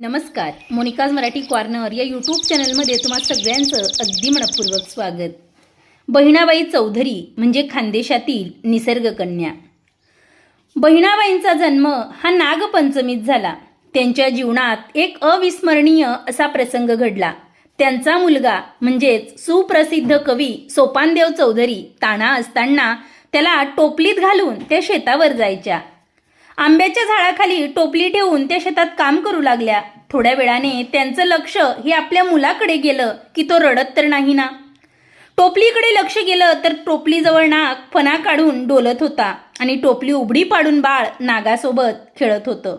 नमस्कार मोनिकाज मराठी कॉर्नर या यूट्यूब चॅनलमध्ये तुम्हा सगळ्यांचं अगदी मनपूर्वक स्वागत. बहिणाबाई चौधरी म्हणजे खानदेशातील निसर्गकन्या बहिणाबाईंचा जन्म हा नागपंचमीत झाला. त्यांच्या जीवनात एक अविस्मरणीय असा प्रसंग घडला. त्यांचा मुलगा म्हणजेच सुप्रसिद्ध कवी सोपानदेव चौधरी ताणा असताना त्याला टोपलीत घालून त्या शेतावर जायच्या. आंब्याच्या झाडाखाली टोपली ठेवून त्या शेतात काम करू लागल्या. थोड्या वेळाने त्यांचं लक्ष हे आपल्या मुलाकडे गेलं की तो रडत तर नाही ना? टोपलीकडे लक्ष गेलं तर टोपलीजवळ नाग फणा काढून डोलत होता आणि टोपली उघडी पाडून बाळ नागासोबत खेळत होतं.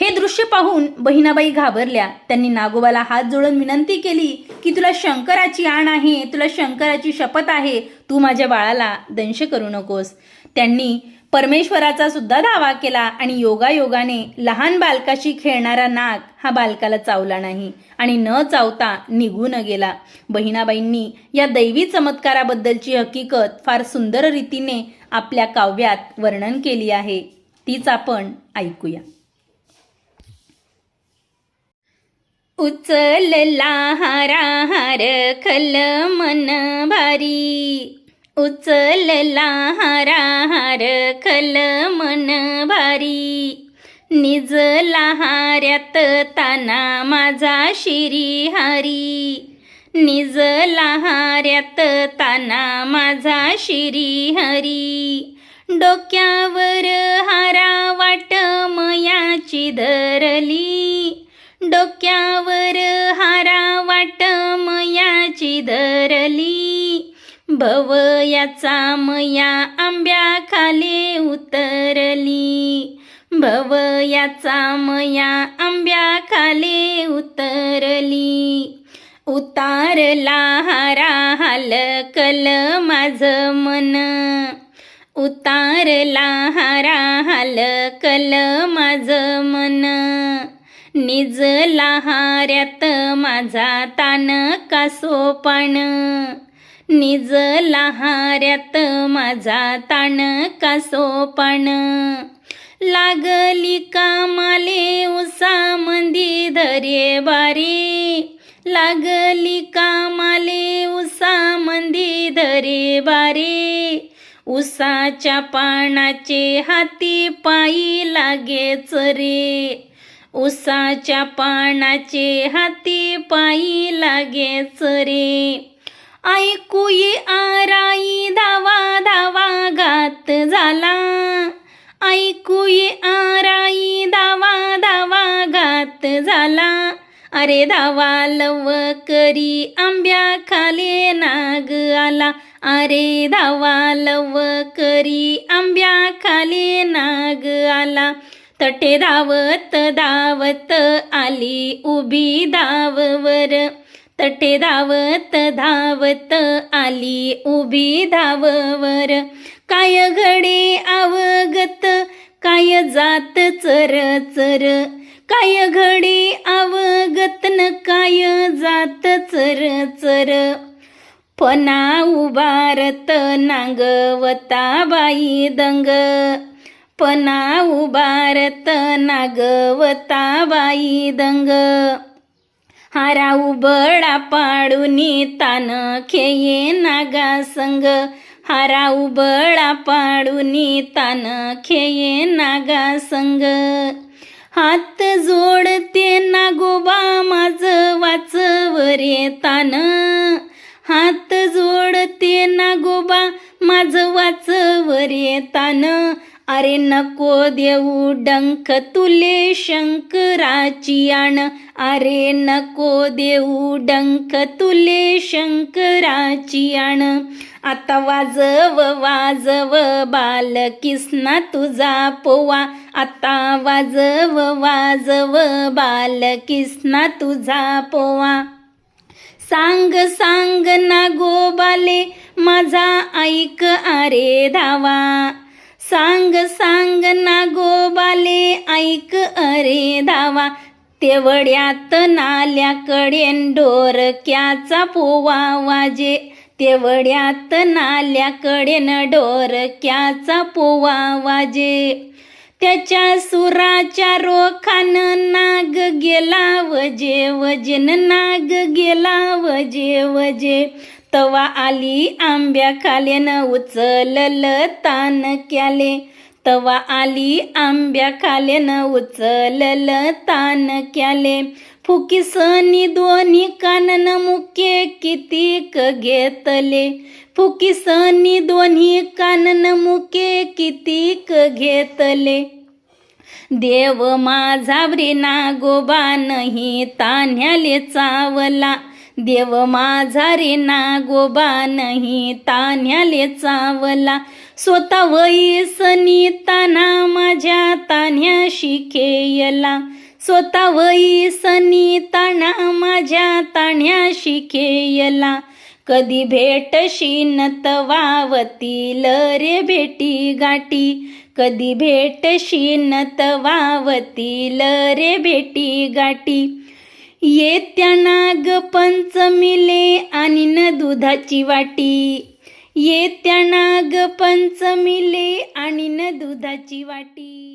हे दृश्य पाहून बहिणाबाई घाबरल्या. त्यांनी नागोबाला हात जोडून विनंती केली की तुला शंकराची आण आहे तुला शंकराची शपथ आहे तू माझ्या बाळाला दंश करू नकोस. त्यांनी परमेश्वराचा सुद्धा दावा केला आणि योगायोगाने लहान बालकाशी खेळणारा नाग हा बालकाला चावला नाही आणि न चावता निघून गेला. बहिणाबाईंनी या दैवी चमत्काराबद्दलची हकीकत फार सुंदर रीतीने आपल्या काव्यात वर्णन केली आहे. तीच आपण ऐकूया. उचलला हारा हार खल मन भारी. उचलला हारा हार खल मन भारी. निजला हाऱ्यात ताना माझा शिरी हारी. निजला हाऱ्यात ताना माझा शिरी हरी. डोक्यावर हारा वाट मयाची धरली. डोक्यावर हारा वाट मयाची धरली. भवयाचा मया आंब्या खाली उतरली. भवयाचा मया आंब्या खाली उतरली. उतारला हारा हालकल माझ मन. उतारला हारा हालकल माझ मन. निजला हाऱ्यात माझा तान कासोपाण निज लहाऱ्यात माझा ताण कासोपाण लागली कामाले उसा मंदी धरे बारी लागली कामाले उसा मंदी धरे बारी उसाच्या पानाचे हाती पायी लागेच रे. उसाच्या पानाचे हाती पायी लागेच रे. ऐकू ये आराई धावा धावा गात झाला. ऐकू ये आराई धावा धावा गात झाला. अरे धावा लव करी आंब्या खाले नाग आला. अरे धावा लव करी आंब्या खाले नाग आला. तटे धावत धावत आली उभी धाववर. तटे धावत धावत आली उभी धाववर. काय घडे अवगत काय जात चर चर. काय घडे अवगत न काय जात चर चर. पना उभारत नागवता बाई दंग. पना उभारत नागवता बाई दंग. हारा उबडा पाडूनी तान खेये नागा संग. हारा उबडा पाडूनी तान खेये नागा संग. हात जोडते नागोबा माझ वाचवरे तान. अरे नको देऊ डंख तुले शंकराची आण. अरे नको देऊ डंख तुले शंकराची आण. आता वाजव वाजव बाल किसना तुझा पोवा. आता वाजव वाजव बाल किसना तुझा पोवा. सांग सांग ना गोबाले माझा ऐक अरे धावा. सांग सांग ना गोबाले ऐक अरे धावा. तेवढ्यात नाल्याकडे डोरक्याचा पोवा वाजे. तेवढ्यात नाल्याकडे न डोरक्याचा पोवा वाजे. त्याच्या सुराच्या रोखान नाग वजे वजेन नाग गेला वजे वजे तवा आली आंब्या खाल्यान उचलल तान क्याले. तवा आली आंब्या खाल्यान उचलल तान क्याले. फुकीसनी दोन्ही कानन मुके कितीक घेतले? फुकीसनी दोन्ही कानन मुके कितीक घेतले? देव माझा व्रे नागोबा नाही तान्ह्याले चावला. देव माझा रे नागोबा नाही तान्याले चावला. स्वतः वयसनी ताना माझ्या तान्या शिकेयला स्वतः वयसनी ताना माझ्या ताण्याशी खेयला. कधी भेटशी न तवावतील रे भेटी गाठी. कधी भेटशी न तवावतील रे भेटी गाठी. येत्या नाग पंचमीले आणि न दुधाची वाटी. येत्या नाग पंचमीले आणि न दुधाची वाटी.